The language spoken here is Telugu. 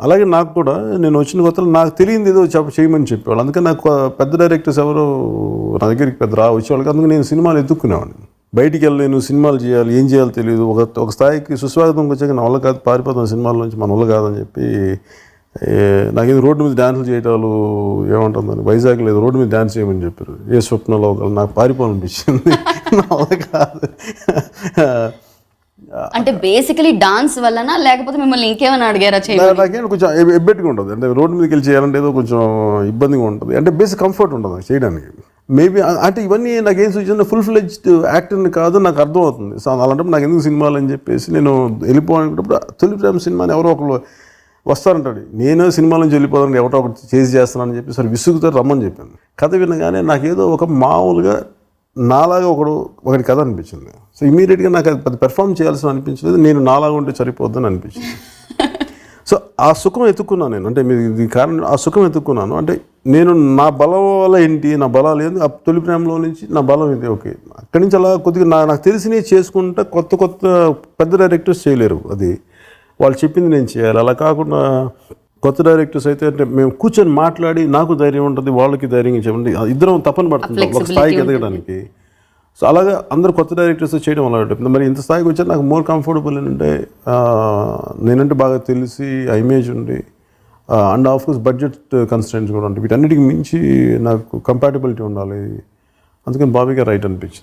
అలాగే నాకు కూడా నేను వచ్చిన కొత్తలో నాకు తెలియంది ఏదో చెప్ప చేయమని చెప్పేవాళ్ళు. అందుకని నాకు పెద్ద డైరెక్టర్స్ ఎవరు నా దగ్గరికి పెద్ద రా వచ్చేవాళ్ళకి అందుకని నేను సినిమాలు ఎత్తుక్కునేవాడిని. బయటికి వెళ్ళలేను సినిమాలు చేయాలి ఏం చేయాలో తెలియదు ఒక ఒక స్థాయికి సుస్వాగతం వచ్చాక నా వల్ల కాదు పారిపోతాం సినిమాల నుంచి మన వల్ల కాదని చెప్పి నాకు నాకేదో రోడ్డు మీద డ్యాన్సులు చేయటాలు ఏమంటుందని వైజాగ్ లేదు రోడ్డు మీద డ్యాన్స్ చేయమని చెప్పారు. ఏ స్వప్నలో ఒక నాకు పారిపోవాలనిపించింది. నా వల్ల కాదు. అంటే బేసికలీ డాన్స్ వల్లనా లేకపోతే మిమ్మల్ని ఇంకేమైనా అడిగారా నాకేం కొంచెం ఎబ్- ఎబ్బెట్టుగా ఉంటుంది. అంటే రోడ్డు మీదకి వెళ్ళి చేయాలంటే ఏదో కొంచెం ఇబ్బందిగా ఉంటుంది. అంటే బేసిక్ కంఫర్ట్ ఉంటుంది నాకు చేయడానికి. మేబీ అంటే ఇవన్నీ నాకు ఏం సూచన ఫుల్ ఫ్లెజ్డ్ యాక్టర్ని కాదు నాకు అర్థం అవుతుంది సో అలాంటప్పుడు నాకు ఎందుకు సినిమాలు అని చెప్పేసి నేను వెళ్ళిపోవాలనుకున్నప్పుడు తొలి ప్రేమ సినిమాని ఎవరో ఒకరు వస్తారంటాడు. నేను సినిమా నుంచి వెళ్ళిపోదాను ఎవరో ఒకటి చేసి చేస్తున్నానని చెప్పి సరే విసుగుతారు రమ్మని చెప్పాను. కథ వినగానే నాకేదో ఒక మామూలుగా నాలాగా ఒకడు ఒకటి కథ అనిపించింది. సో ఇమీడియట్గా నాకు అది పెర్ఫామ్ చేయాల్సిన అనిపించలేదు. నేను నాలాగా ఉంటే సరిపోద్దని అనిపించింది. సో ఆ సుఖం ఎత్తుక్కున్నాను నేను. అంటే మీరు ఇది కారణం ఆ సుఖం ఎత్తుక్కున్నాను అంటే నేను నా బలం వల్ల ఏంటి? నా బలాలు ఏంటి? ఆ తొలి ప్రేమలో నుంచి నా బలం ఇది ఓకే. అక్కడి నుంచి అలా కొద్దిగా నా నాకు తెలిసినవి చేసుకుంటే కొత్త కొత్త పెద్ద డైరెక్టర్స్ చేయలేరు. అది వాళ్ళు చెప్పింది నేను చేయాలి. అలా కాకుండా కొత్త డైరెక్టర్స్ అయితే అంటే మేము కూర్చొని మాట్లాడి నాకు ధైర్యం ఉంటుంది వాళ్ళకి ధైర్యం చెప్పండి ఇద్దరం తప్పని పడుతుంటాం ఒక స్థాయికి ఎదగడానికి. సో అలాగా అందరు కొత్త డైరెక్టర్స్ చేయడం అలవాటు మరి ఇంత స్థాయికి వచ్చా నాకు మోర్ కంఫర్టబుల్ ఏంటంటే నేనంటే బాగా తెలిసి ఆ ఇమేజ్ ఉండి and of course budget constants కూడా ఉంటాయి. వీటన్నిటికి మించి నాకు కంపాటబిలిటీ ఉండాలి. అందుకని బాబీ గారు రైట్ అనిపించింది.